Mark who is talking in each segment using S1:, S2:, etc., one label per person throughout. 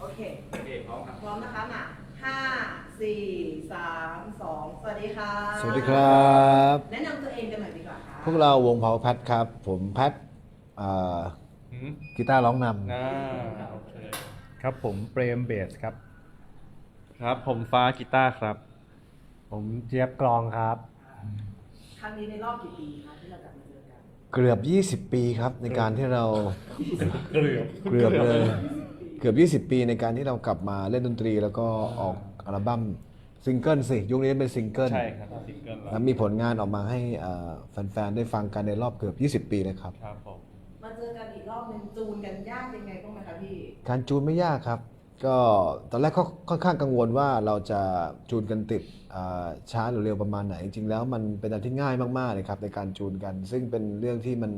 S1: โอเค
S2: โอเคพร้อมครับ
S1: พร้อมนะคะมาห้าสี่สามสองสวัสดีค่ะ
S3: สวัสดีครับ
S1: แนะนำตัวเองกันหน่อยดีกว่าค่ะ
S3: พวกเราวงเผาแพทครับ ผมแพทอ่า
S2: อืม
S3: กีตาร์ร้องน
S2: อ่าโอเค
S4: ครับผมเปรมเบสครับ
S2: ครับ ผมฟ้ากีตาร์ครับ
S4: ผมเจี๊ยบกลองครับ
S1: ครั้งนี้ในรอบกี่ปีคะที่เรากลับมาเจอกันำ
S3: เกือบ 20 ปีครับในการที่เรา
S2: เกือบ
S3: เกือบเลย เกือบ 20 ปีในการที่เรากลับมาเล่นดนตรี แล้วก็ออกอัลบั้มซิงเกิลสิยุคนี้เป็นซิงเกิล
S2: ใช่ครับซิงเกิลแล้
S3: แล้ววมีผลงานออกมาให้อ่าแฟนๆ ได้ฟังกันในรอบเกือบ 20 ปีเลยครับ
S2: ครับผม
S1: มาเจอกันอีกรอบหนึงจูนกันยากยังไงบ้างไหมคะพี่
S3: การจูนไม่ยากครับ ก็ตอนแรกก็ค่อนข้างกังวลว่าเราจะจูนกันติดอ่าช้าหรือเร็วประมาณไหน จริงๆแล้วมันเป็นอะไรที่ง่ายมากๆเลยครับในการจูนกัน ซึ่งเป็นเรื่องที่มัน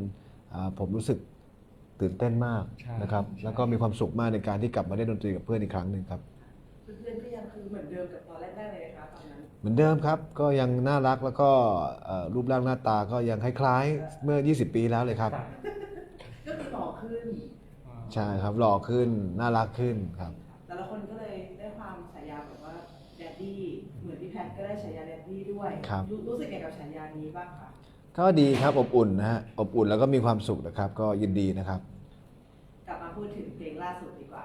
S3: อ่าผมรู้สึก ตื่นเต้นมากนะครับแล้วก็มีความสุขมากในการที่กลับมาเล่นดนตรีกับเพื่อนอีกครั้งหนึ่งครับ
S1: เพื่อนๆก็ยังคือเหมือนเดิมกับตอนแรกๆเลยนะคะตอนนั้น
S3: เหมือนเดิมครับ ก็ยังน่ารักแล้วก็เอ่อรูปร่างหน้าตาก็ยังคล้ายๆเมื่อ 20 ปีแล้วเลยครับ
S1: ก็คือหล่อขึ้น
S3: ใช่ครับหล่อขึ้นน่ารักขึ้นครับ
S1: แต่ละคนก็เลยได้ความฉายาแบบว่าแดดดี้เหมือนพี่แพทก็ได้ฉายาแดดดี้ด้วย
S3: ครับ
S1: รู้สึกไงกับฉายานี้บ้างคะ
S3: ก็ดีครับอบอุ่นนะฮะอบอุ่นแล้วก็มีความสุขนะครับ ก็ยินดีนะครับ
S1: กลับมาพูดถึงเพลงล่าสุดดีกว่า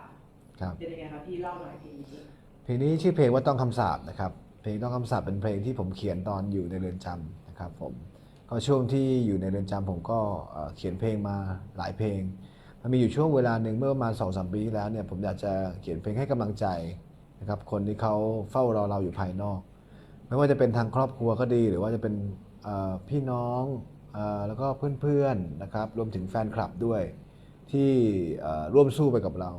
S3: ครับ
S1: เป็นยังไงครับพี่เล่าหน่อยเพลงนี้
S3: เพลงนี้ชื่อเพลงว่าต้องคำสาปนะครับ เพลงต้องคำสาปเป็นเพลงที่ผมเขียนตอนอยู่ในเรือนจำนะครับผมก็ช่วงที่อยู่ในเรือนจำผมก็เอ่อเขียนเพลงมาหลายเพลง มันมีอยู่ช่วงเวลาหนึ่งเมื่อประมาณสองสามปีที่แล้วเนี่ยผมอยากจะเขียนเพลงให้กำลังใจนะครับคนที่เขาเฝ้ารอเราอยู่ภายนอก ไม่ว่าจะเป็นทางครอบครัวก็ดี หรือว่าจะเป็นเอ่อ พี่น้องอแล้วก็เพื่อนๆนะครับรวมถึงแฟนคลับด้วยที่ร่วมสู้ไปกับเรา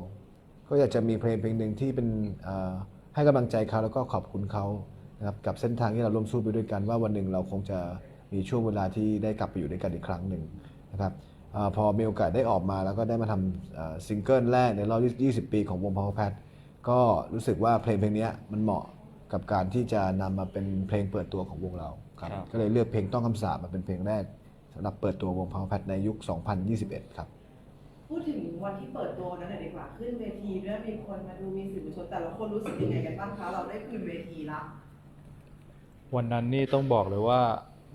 S3: ก็อยากจะมีเพลงเพลงหนึ่งที่เป็นให้กำลังใจเขาแล้วก็ขอบคุณเขานะครับกับเส้นทางที่เราร่วมสู้ไปด้วยกัน ว่าวันหนึ่งเราคงจะมีช่วงเวลาที่ได้กลับไปอยู่ด้วยกันอีกครั้งหนึ่งนะครับอพอมีโอกาสได้ออกมาแล้วก็ได้มาทำซิงเกิลแรกในรอบ 20 ปีของวง Power Pad ก็รู้สึกว่าเพลงเพลงนี้มันเหมาะกับการที่จะนำมาเป็นเพลงเปิดตัวของวงเรา ครับ ก็เลยเลือกเพลงต้องคำสาปมาเป็นเพลงแรกสำหรับเปิดตัววง Power Pad ในยุค 2021 ครับ
S1: พูดถึงวันที่เปิดตัวนั้นหน่อยดีกว่า ขึ้นเวทีด้วยมีคนมาดูมีสื่อมวลชนแต่ละคนรู้สึกยังไงกันบ้างคะเราได้ขึ้นเวทีละ
S4: วันนั้นนี่ต้องบอกเลยว่า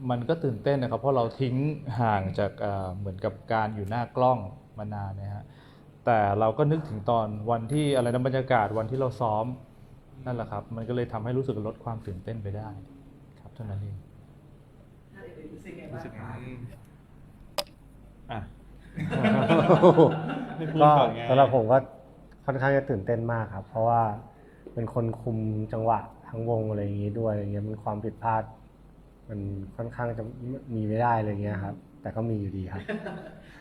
S4: มันก็ตื่นเต้นนะครับ เพราะเราทิ้งห่างจากเอ่อเหมือนกับการอยู่หน้ากล้องมานานนะฮะแต่เราก็นึกถึงตอนวันที่อะไรนะบรรยากาศวันที่เราซ้อมนั่นแหละครับ มันก็เลยทำให้รู้สึกลดความตื่นเต้นไปได้ ครับเท่านั้นเอง
S1: ท่านเอก รู้สึกไงบ้างคะ
S2: อืมอะ ไม่พูด
S5: ก็
S2: ก่อนไง
S5: สำหรับผมก็ค่อนข้างจะตื่นเต้นมากครับ เพราะว่าเป็นคนคุมจังหวะทั้งวงอะไรอย่างนี้ด้วยอะไรเงี้ยมันความผิดพลาด มันค่อนข้างจะมีไม่ได้อะไรเงี้ยครับ แต่ก็มีอยู่ดีครับ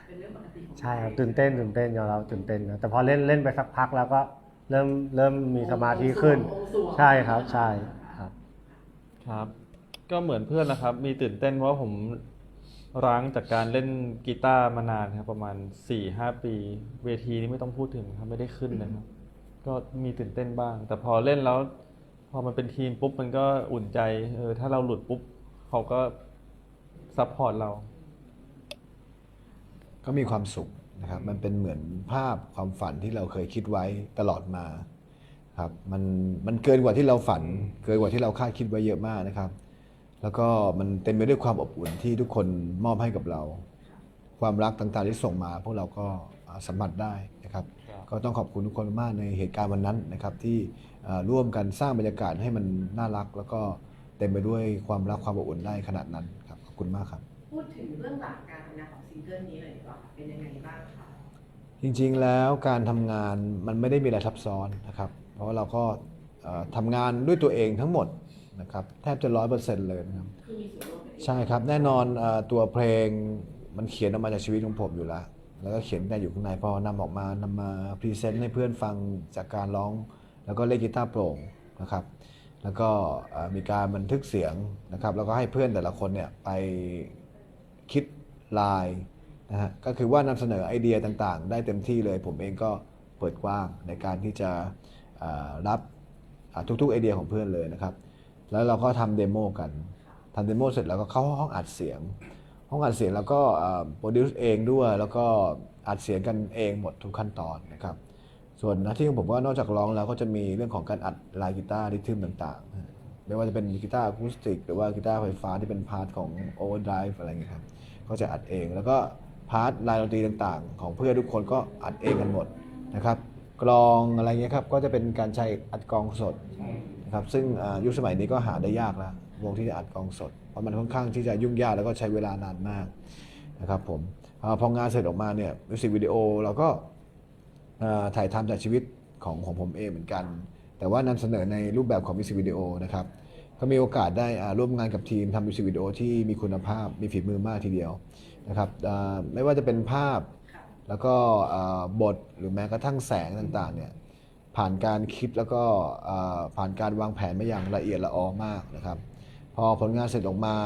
S1: เป็นเรื่องปกติของ
S5: ใช่ครับตื่นเต้นตื่นเต้นยอมรับตื่นเต้นนะแต่พอเล่นเล่นไปสักพักแล้วก็เริ่มเริ่มมีสมาธิขึ้นใช่ครับใช่ครับ
S2: ครับ ก็เหมือนเพื่อนนะครับ มีตื่นเต้นเพราะว่าผมร้างจากการเล่นกีตาร์มานานครับ ประมาณ4ี่ห้าปี เวทีนี้ไม่ต้องพูดถึงครับไม่ได้ขึ้นเลยครับ ก็มีตื่นเต้นบ้าง แต่พอเล่นแล้ว พอมันเป็นทีมปุ๊บมันก็อุ่นใจเออถ้าเราหลุดปุ๊บเขาก็ซัพพอร์ตเรา
S3: ก็มีความสุขนะครับ มันเป็นเหมือนภาพความฝันที่เราเคยคิดไว้ตลอดมาครับ มันมันเกินกว่าที่เราฝัน เกินกว่าที่เราคาดคิดไว้เยอะมากนะครับ แล้วก็มันเต็มไปด้วยความอบอุ่นที่ทุกคนมอบให้กับเรา ความรักต่างๆที่ส่งมา พวกเราก็อ่าสัมผัสได้นะครับ
S2: ครับ
S3: ก็ต้องขอบคุณทุกคนมากในเหตุการณ์วันนั้นนะครับ ที่อ่าร่วมกันสร้างบรรยากาศให้มันน่ารัก แล้วก็เต็มไปด้วยความรักความอบอุ่นได้ขนาดนั้นครับขอบคุณมากครับ
S1: พูดถึงเรื่องหลักการทำงานของซิงเกิลนี้หน่อยดีกว่าเป็นยังไงบ้างคะ
S3: จริงๆแล้วการทำงานมันไม่ได้มีอะไรซับซ้อนนะครับ เพราะว่าเราก็เอ่อทำงานด้วยตัวเองทั้งหมด นะครับแทบจะร้อยเปอร์เซ็นต์เลยนะครับ
S1: คือมีส่วนร่วมกับเอง
S3: ใช่ครับแน่นอนเออตัวเพลงมันเขียนออกมาจากชีวิตของผมอยู่แล้ว แล้วก็เขียนได้อยู่ข้างในพอนำออกมานำมาพรีเซนต์ให้เพื่อนฟังจากการร้อง แล้วก็เล่นกีตาร์โปร่งนะครับแล้วก็เอ่อมีการบันทึกเสียงนะครับแล้วก็ให้เพื่อนแต่ละคนเนี่ยไปคิดลายนะฮะก็คือว่านำเสนอไอเดียต่างๆ ได้เต็มที่เลย ผมเองก็เปิดกว้างในการที่จะเอ่อรับอ่าทุกๆไอเดียของเพื่อนเลยนะครับ แล้วเราก็ทำเดโมกันทำเดโมเสร็จแล้วก็เข้าห้องอัดเสียง ห้องอัดเสียงแล้วก็โปรดิวซ์เองด้วยแล้วก็อัดเสียงกันเองหมดทุกขั้นตอนนะครับ ส่วนหน้าที่ของผมก็นอกจากร้องแล้วก็จะมีเรื่องของการอัดลายกีตาร์ริทึมต่างๆ ไม่ว่าจะเป็นกีตาร์อะคูสติก หรือว่ากีตาร์ไฟฟ้าที่เป็นพาร์ทของ Overdrive อะไรเงี้ยครับก็จะอัดเองแล้วก็พาร์ทลายดนตรีต่างๆ ของเพื่อนทุกคนก็อัดเองกันหมดนะครับกลองอะไรเงี้ยครับก็จะเป็นการใช้อัดกลองสด นะครับซึ่งยุคสมัยนี้ก็หาได้ยากแล้ววงที่จะอัดกองสด เพราะมันค่อนข้างที่จะยุ่งยากแล้วก็ใช้เวลานานมากนะครับผมอพองานเสร็จออกมาเนี่ยมิวสิกวิดีโอเราก็ถ่ายทำจากชีวิตของของผมเองเหมือนกัน แต่ว่านำเสนอในรูปแบบของมิวสิกวิดีโอนะครับก็มีโอกาสได้ร่วมงานกับทีมทำมิวสิกวิดีโอที่มีคุณภาพมีฝีมือมากทีเดียวนะครับไม่ว่าจะเป็นภาพแล้วก็บทหรือแม้กระทั่งแสงต่างๆเนี่ย ผ่านการคิดแล้วก็อ่าผ่านการวางแผนมาอย่างละเอียดละออมากนะครับ พอผลงานเสร็จออกมา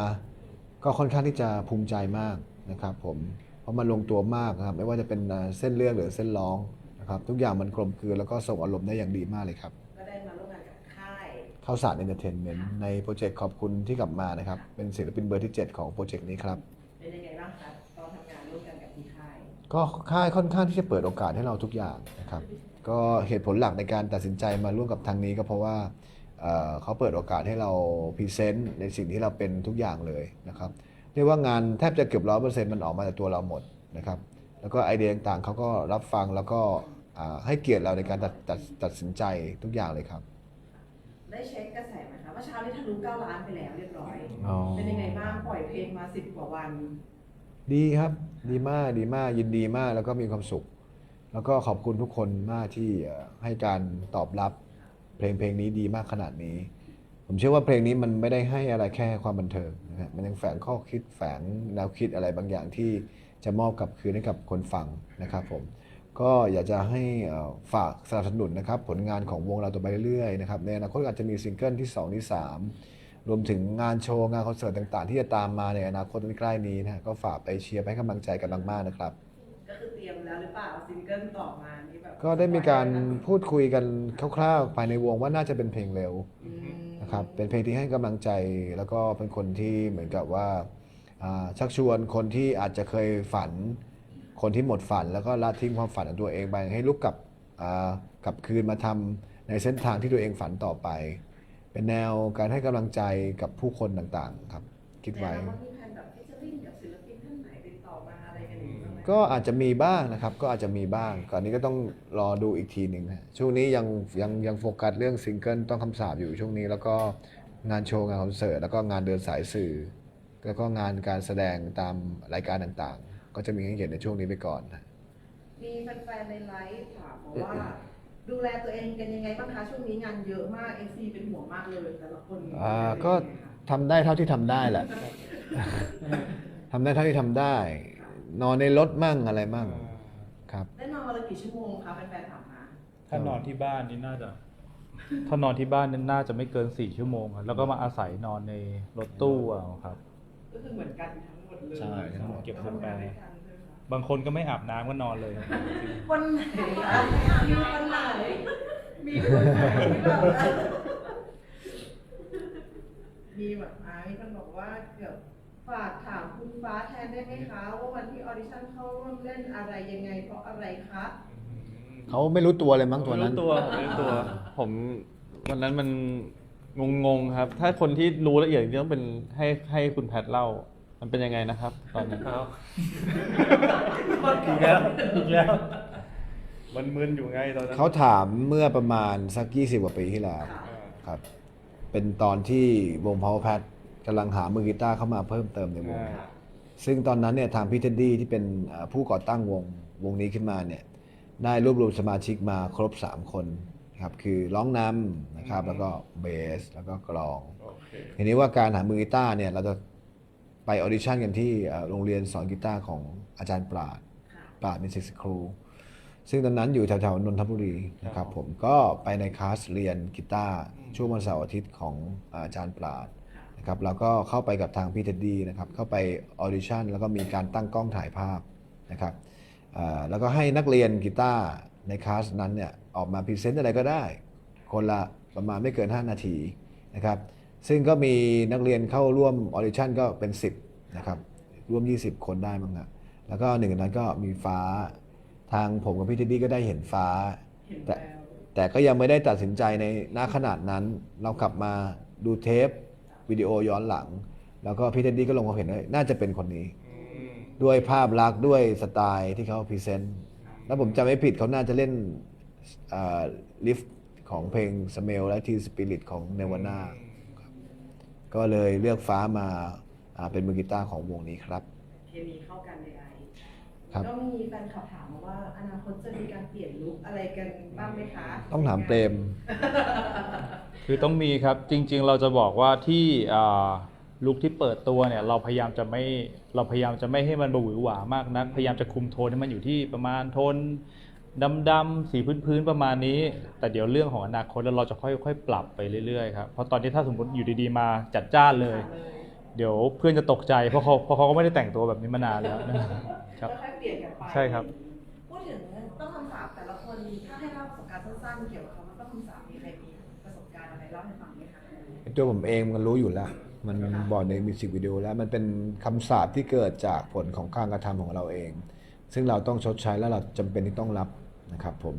S3: ก็ค่อนข้างที่จะภูมิใจมากนะครับผมเพราะมันลงตัวมากนะครับไม่ว่าจะเป็นอ่าเส้นเรื่องหรือเส้นร้องนะครับทุกอย่างมันกลมกลืนแล้วก็ส่งอารมณ์ได้อย่างดีมากเลยครับ
S1: ก็ได้มาร่วมงานกับค่าย
S3: เข้าสารเอนเตอร์เทนเมนต์ในโปรเจกต์ขอบคุณที่กลับมานะครับเป็นศิลปินเบอร์ที่ 7 ของโปรเจกต์นี้ครับ
S1: เป็นยังไงบ้างคะตอนทำงานร่วมกันกับที่ค่าย
S3: ก็ค่ายค่อนข้างที่จะเปิดโอกาสให้เราทุกอย่างนะครับ ก็เหตุผลหลักในการตัดสินใจมาร่วมกับทางนี้ก็เพราะว่าเอ่อเขาเปิดโอกาสให้เราพรีเซนต์ในสิ่งที่เราเป็นทุกอย่างเลยนะครับเรียกว่างานแทบจะเกือบร้อยเปอร์เซ็นต์มันออกมาจากตัวเราหมดนะครับแล้วก็ไอเดียต่างๆเขาก็รับฟังแล้วก็อ่าให้เกียรติเราในการตัดตัดตัดสินใจทุกอย่างเลยครับ
S1: ได้เช็คกระแสไหมคะว่าเช้านี้ทะลุ9ล้านไปแล้วเรียบร้อย
S3: อ๋อ
S1: เป็นยังไงบ้างปล่อยเพลงมา10กว่าวัน
S3: ดีครับดีมากดีมากยินดีมากแล้วก็มีความสุข แล้วก็ขอบคุณทุกคนมากที่ให้การตอบรับเพลงเพลงนี้ดีมากขนาดนี้ ผมเชื่อว่าเพลงนี้มันไม่ได้ให้อะไรแค่ความบันเทิงนะฮะมันยังแฝงข้อคิดแฝงแนวคิดอะไรบางอย่างที่จะมอบกลับคืนให้กับคนฟังนะครับผมก็อยากจะให้ฝากสนับสนุนนะครับผลงานของวงเราต่อไปเรื่อยๆนะครับในอนาคตอาจจะมีซิงเกิลที่ 2 ที่ 3 รวมถึงงานโชว์ งานคอนเสิร์ตต่างๆ ที่จะตามมาในอนาคตใกล้นี้นะฮะก็ฝากไปเชียร์ไปให้กำลังใจกันมากๆนะครับ
S1: ก็คือเตรียมแล้วหรือเปล่าซิงเกิลต่อมานี่แบบ
S3: ก็ได้มีการพูดคุยกันคร่าวๆภายในวงว่าน่าจะเป็นเพลงเร็ว
S1: อืม
S3: นะครับเป็นเพลงที่ให้กำลังใจแล้วก็เป็นคนที่เหมือนกับว่าอ่าชักชวนคนที่อาจจะเคยฝัน คนที่หมดฝันแล้วก็ละทิ้งความฝันของตัวเองไปให้ลุกกลับอ่ากลับคืนมาทำในเส้นทางที่ตัวเองฝันต่อไป เป็นแนวการให้กำลังใจกับผู้คนต่างๆครับคิดไว้
S1: แนว่ามี กันอย่างนี้บ้างไหม
S3: ก็อาจจะมีบ้างนะครับ ก็อาจจะมีบ้างก่อนนี้ก็ต้องรอดูอีกทีหนึ่งนะช่วงนี้ยังยังยังโฟกัสเรื่องซิงเกิลต้องคำสาบอยู่ช่วงนี้แล้วก็งานโชว์งานคอนเสิร์ตแล้วก็งานเดินสายสื่อ แล้วก็งานการแสดงตามรายการต่างๆ ก็จะมีให้เห็นในช่วงนี้ไปก่อนนะ
S1: มีแฟนๆในไลฟ์ถามมาว่า ดูแลตัวเองกันยังไงบ้างคะช่วงนี้งานเยอะมาก FC เป็นห่วงมากเลยแต่ละคน
S3: อ่าก็ทำได้เท่าที่ทำได้แหละ ทำได้เท่าที่ทำได้ นอนในรถมั่งอะไรมั่งครับ
S1: ได้นอนวันละกี่ชั่วโมงคะแฟนๆถามมา
S4: ถ้านอนที่บ้านนี่น่าจะ ถ้านอนที่บ้านนี่น่าจะไม่เกินสี่ชั่วโมงอะแล้วก็มาอาศัยนอนในรถตู้เอาครับ
S1: ก็คือเหมือนกันทั้งหมดเลย
S4: ใช่ทั้งหมดเก็บ
S1: ทำ
S4: ทำไป
S1: งานด้วยกันใช่ไหมคะ
S4: บางคนก็ไม่อาบน้ำก็นอนเลย
S1: วันไหนอะมีวันไหนมีวันไหนที่แบบว่ามีแบบอ่ามีคนบอกว่าเกือบ ฝากถามคุณฟ้าแทนได้ไหมคะว่าวันที่ออดิชั่นเข้าร่วมเล่นอะไรยังไง เพราะอะไรคะ
S3: เขาไม่รู้ตัวเลยมั้งตัวนั้น
S2: ไม่รู้ตัวผมไม่รู้ตัว ผมวันนั้นมันงงๆครับ ถ้าคนที่รู้ละเอียดจริงๆต้องเป็นให้ให้คุณแพทเล่า มันเป็นยังไงนะครับ ตอนนั้น
S4: อีกแล้วอีกแล้ว มันมึนอยู่ไงตอนนั้น
S3: เขาถามเมื่อประมาณสัก 20 กว่าปีที่แล้ว
S1: ค่ะ
S3: ครับ เป็นตอนที่วง Power Pad กำลังหามือกีตาร์เข้ามาเพิ่มเติมในวง
S4: อ่า
S3: ซึ่งตอนนั้นเนี่ยทางพี่เท็ดดี้ที่เป็นเอ่อผู้ก่อตั้งวงวงนี้ขึ้นมาเนี่ยได้รวบรวมสมาชิกมาครบ 3 คนนะครับคือร้องนำนะครับแล้วก็เบสแล้วก็กลอง
S4: โอเค
S3: ทีนี้ว่าการหามือกีตาร์เนี่ยเราจะไปออดิชั่นกันที่เอ่อโรงเรียนสอนกีตาร์ของอาจารย์ปราด
S1: ค่ะ
S3: ปราดมิวสิกครูซึ่งตอนนั้นอยู่แถวๆนนทบุรีนะครับผมก็ไปในคลาสเรียนกีตาร์ช่วงวันเสาร์อาทิตย์ของอาจารย์ปราด นะครับแล้วก็เข้าไปกับทางพี่เท็ดดี้นะครับเข้าไปออดิชั่นแล้วก็มีการตั้งกล้องถ่ายภาพนะครับแล้วก็ให้นักเรียนกีตาร์ในคลาสนั้นเนี่ยออกมาพรีเซนต์อะไรก็ได้ คนละประมาณไม่เกิน 5 นาทีนะครับซึ่งก็มีนักเรียนเข้าร่วมออดิชั่นก็เป็น 10นะครับร่วม 20 คนได้มั้งนะแล้วก็หนึ่งนั้นก็มีฟ้าทางผมกับพี่เท็ดดี้ก็ได้เห็นฟ้าแต่
S1: แล้ว
S3: แต่ก็ยังไม่ได้ตัดสินใจในณขนาดนั้น เรากลับมาดูเทป วิดีโอย้อนหลัง แล้วก็พี่เท็ดดี้ก็ลงความเห็นว่าน่าจะเป็นคนนี้ ด้วยภาพลักษณ์ด้วยสไตล์ที่เขาพรีเซนต์แล้วผมจำไม่ผิดเขาน่าจะเล่นลิฟต์ของเพลง Smell และ Teen Spirit ของ Nirvana ครับก็เลยเลือกฟ้ามาอ่าเป็นมือกีตาร์ของวงนี้ครับ
S1: เคมีเข้ากันใด
S3: ครับ
S1: ๆก็มีแฟนคลับถามมาว่า อนาคตจะมีการเปลี่ยนลุคอะไรกันบ้างไหมคะ
S3: ต้องถามเปรม
S4: คือต้องมีครับจริงๆ เราจะบอกว่าที่อ่าลุคที่เปิดตัวเนี่ยเราพยายามจะไม่เราพยายามจะไม่ให้มันบหวือหวามากนัก พยายามจะคุมโทนให้มันอยู่ที่ประมาณโทนดำๆสีพื้นๆประมาณนี้ แต่เดี๋ยวเรื่องของอนาคตแล้วเราจะค่อยๆปรับไปเรื่อยๆครับเพราะตอนนี้ถ้าสมมติอยู่ดีๆมาจัดจ้านเลย เดี๋ยวเพื่อนจะตกใจเพราะเขาเพราะเขาก็ไม่ได้แต่งตัวแบบนี้มานานแล้วนะครับ
S1: ค่อยๆเปลี่ยนกันไป
S4: ใช่ครับ
S1: พูดถึงต้องคำสาปแต่ละคนถ้าให้เล่าประสบการณ์สั้นๆเกี่ยวกับคำว่าต้องคำสาปมีใครมีประสบการณ์อะไรเล่าให้ฟังไหมคะ
S3: ตัวผมเองมันรู้อยู่แล้ว มันบอกในมิวสิกวิดีโอแล้วมันเป็นคำสาปที่เกิดจากผลของการกระทำของเราเอง ซึ่งเราต้องชดใช้แล้วเราจำเป็นที่ต้องรับนะครับผม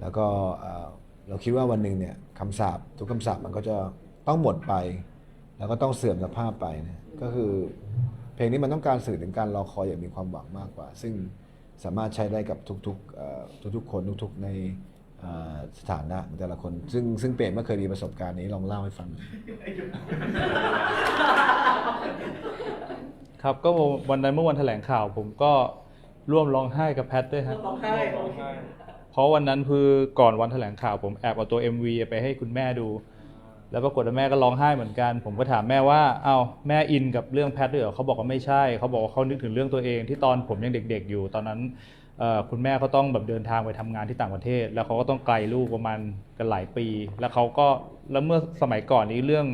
S3: แล้วก็เอ่อเราคิดว่าวันหนึ่งเนี่ยคำสาปทุกคำสาปมันก็จะต้องหมดไป แล้วก็ต้องเสื่อมสภาพไปนะก็คือ เพลงนี้มันต้องการสื่อถึงการรอคอยอย่างมีความหวังมากกว่า ซึ่งสามารถใช้ได้กับทุกๆเอ่อทุกๆคนทุกๆในเอ่อสถานะของแต่ละคน ซึ่งซึ่งเปรมไม่เคยมีประสบการณ์นี้ลองเล่าให้ฟังหน่อย
S4: ครับก็วันนั้นเมื่อวันแถลงข่าว ผมก็ร่วมร้องไห้กับแพทด้วยฮะ
S1: ร้องไห้
S4: เพราะวันนั้นคือก่อนวันแถลงข่าวผมแอบเอาตัว MV ไปให้คุณแม่ดู แล้วปรากฏว่าแม่ก็ร้องไห้เหมือนกัน ผมก็ถามแม่ว่าเอ้าแม่อินกับเรื่องแพทด้วยเหรอเขาบอกว่าไม่ใช่ เขาบอกว่าเขานึกถึงเรื่องตัวเองที่ตอนผมยังเด็ก ๆ อยู่ ตอนนั้นคุณแม่เขาต้องแบบเดินทางไปทำงานที่ต่างประเทศ แล้วเขาก็ต้องไกลลูกประมาณกันหลายปี แล้วเขาก็แล้วเมื่อสมัยก่อนนี้เรื่อง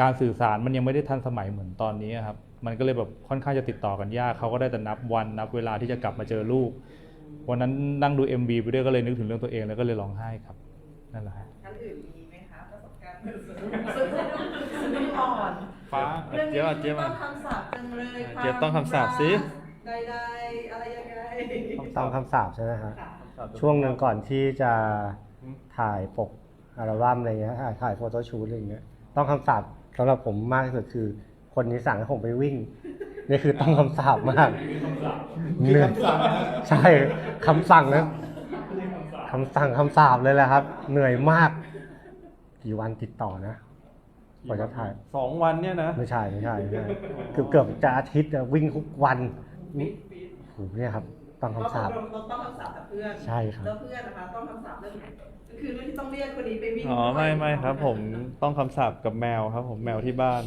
S4: การสื่อสารมันยังไม่ได้ทันสมัยเหมือนตอนนี้ครับมันก็เลยแบบค่อนข้างจะติดต่อกันยากเขาก็ได้แต่นับวันนับเวลาที่จะกลับมาเจอลูกวันนั้นนั่งดู MV ไปด้วยก็เลยนึกถึงเรื่องตัวเองแล้วก็เลยร้องไห้ครับนั่นแหละ
S1: ท่านอื่นมีไหมคระสบ การณ์สุดสุดสุดอ่อน
S2: ฟ้า
S1: เรื่อง
S2: เจี๊ยบ
S1: นี้
S2: อะเจี๊ยบ
S1: ต้
S2: อะ
S1: องคำสาปจังเลย
S2: เจี๊ยบต้องคำสาปสิ
S1: ใดๆอะไรยังไง
S5: ต้องคำสาปใช่ไหมฮะ
S1: ค่ะ
S5: ช่วงหนึ่งก่อนที่จะถ่ายปกอัลบั้มอะไรเงี้ยถ่ายถ่ายโฟโต้ชูตอะไรเงี้ยต้องคำสาปสำหรับผมมากที่สุดคือ คนนี้สั่งให้ผมไปวิ่ง นี่คือต้องคำสาปมากเหนื่อยใช่คำสั่งนะคำสั่งคำสาปเลยแหละครับ เหนื่อยมาก กี่วันติดต่อนะกว่าจะถ่าย
S2: สองวันเนี่ยนะ
S5: ไม่ใช่ไม่ใช่ไม่ใช่เกือบเกือบจะอาทิตย์อะวิ่งทุกวันโอ้โหเนี่ยครับต้องคำสาป
S1: เราต้องคำสาปกับเพื่อน
S5: ใช่ครับ
S1: แล้วเพื่อนนะคะต้องคำสาปเรื่องไหนก็คือเรื่องที่ต้องเรียกคนนี้ไปวิ่ง
S2: อ๋อไม่ไม่ครับ ผมต้องคำสาปกับแมวครับ ผมแมวที่บ้าน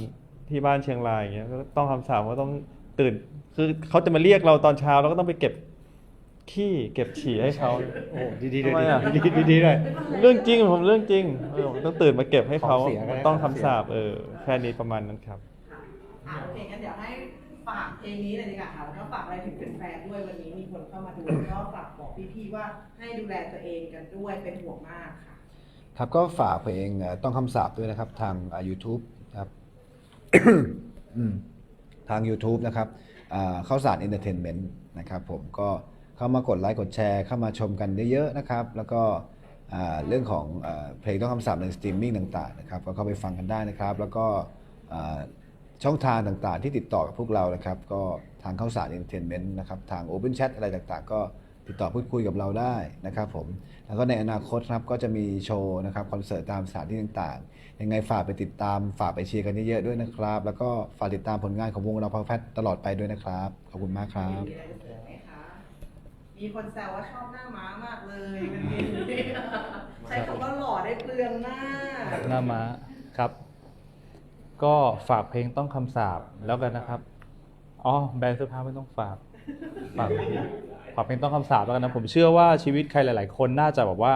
S2: ที่บ้านเชียงรายอย่างเงี้ยก็ต้องคำสาปว่าต้องตื่น คือเขาจะมาเรียกเราตอนเช้าเราก็ต้องไปเก็บ ขี้เก็บฉี่ให้เขา
S5: โอ้ดีดี
S2: ทำไมอะ
S5: ดีดีดีเลย
S2: เรื่องจริงผมเรื่องจริงเออผมต้องตื่นมาเก็บให้เขา
S5: ของเสียก็ได้
S2: ต้อง
S5: ของเสีย
S2: คำสาปเออแค่นี้ประมาณนั้นครับ
S1: ค่ะอ่าโอเคงั้นเดี๋ยวให้ฝากเพลงนี้เลยดีกว่าค่ะแล้วก็ฝากอะไรถึงแฟนๆด้วยวันนี้มีคนเข้ามาดูแล้วก็ฝากบอกพี่ๆว่าให้ดูแลตัวเองกันด้วยเป็นห่วงมากค่ะ
S3: ครับก็ฝากเพลงเอ่อต้องคำสาปด้วยนะครับ ทางอ่า YouTube ครับ อืมทาง YouTube นะครับอ่าเข้าสารเอนเตอร์เทนเมนต์นะครับผมก็ เข้ามากดไลค์กดแชร์ เข้ามาชมกันเยอะๆนะครับ แล้วก็เรื่องของอเพลงต้องคำสาปในสตรีมมิ่งต่างๆนะครับก็เข้าไปฟังกันได้นะครับ แล้วก็ช่องทางต่างๆ ที่ติดต่อกับพวกเรานะครับ ก็ทางเข้าสารเอนเตอร์เทนเมนต์นะครับ ทาง Open Chat อะไรต่างๆ ก็ติดต่อพูดคุยกับเราได้นะครับผม แล้วก็ในอนาคตครับก็จะมีโชว์นะครับคอนเสิร์ตตามสถานที่ต่างๆ ยังไงฝากไปติดตามฝากไปเชียร์กันเยอะๆด้วยนะครับ แล้วก็ฝากติดตามผลงานของวงเราพาวแฟตตลอดไปด้วยนะครับ ขอบคุณมากครับ
S1: มีอะไรจะเสริมไหมคะมีคนแซวว่าชอบหน้าม้ามากเลยวันนี้ใช้คำว่าหล่อได้เปลืองหน้า
S4: หน้าม้าครับ ก็ฝากเพลงต้องคำสาปแล้วกันนะครับอ๋อแบรนด์เสื้อผ้าไม่ต้องฝากฝากฝากเพลงต้องคำสาปแล้วกันนะผมเชื่อว่าชีวิตใครหลาย ๆ คนน่าจะแบบว่า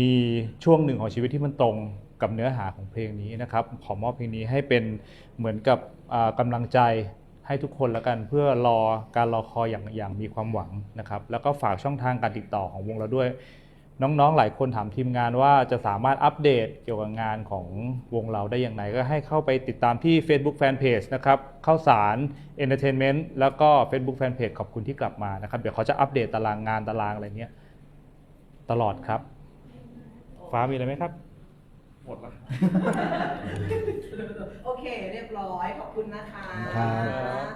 S4: มีช่วงหนึ่งของชีวิตที่มันตรงกับเนื้อหาของเพลงนี้นะครับ ขอมอบเพลงนี้ให้เป็นเหมือนกับอ่ากำลังใจ ให้ทุกคนแล้วกันเพื่อรอการรอคอยอย่างอย่างมีความหวังนะครับ แล้วก็ฝากช่องทางการติดต่อของวงเราด้วย น้องๆหลายคนถามทีมงานว่าจะสามารถอัปเดตเกี่ยวกับงานของวงเราได้อย่างไรก็ให้เข้าไปติดตามที่ Facebook Fanpage นะครับเข้าสาร Entertainment แล้วก็ Facebook Fanpage ขอบคุณที่กลับมานะครับ เดี๋ยวเขาจะอัปเดตตารางงานตารางอะไรเนี้ยตลอดครับ ฟ้ามีอะไรไหมครับ
S2: หมดละ
S1: โอเค เรียบร้อย ขอบคุณนะคะ
S3: ครับ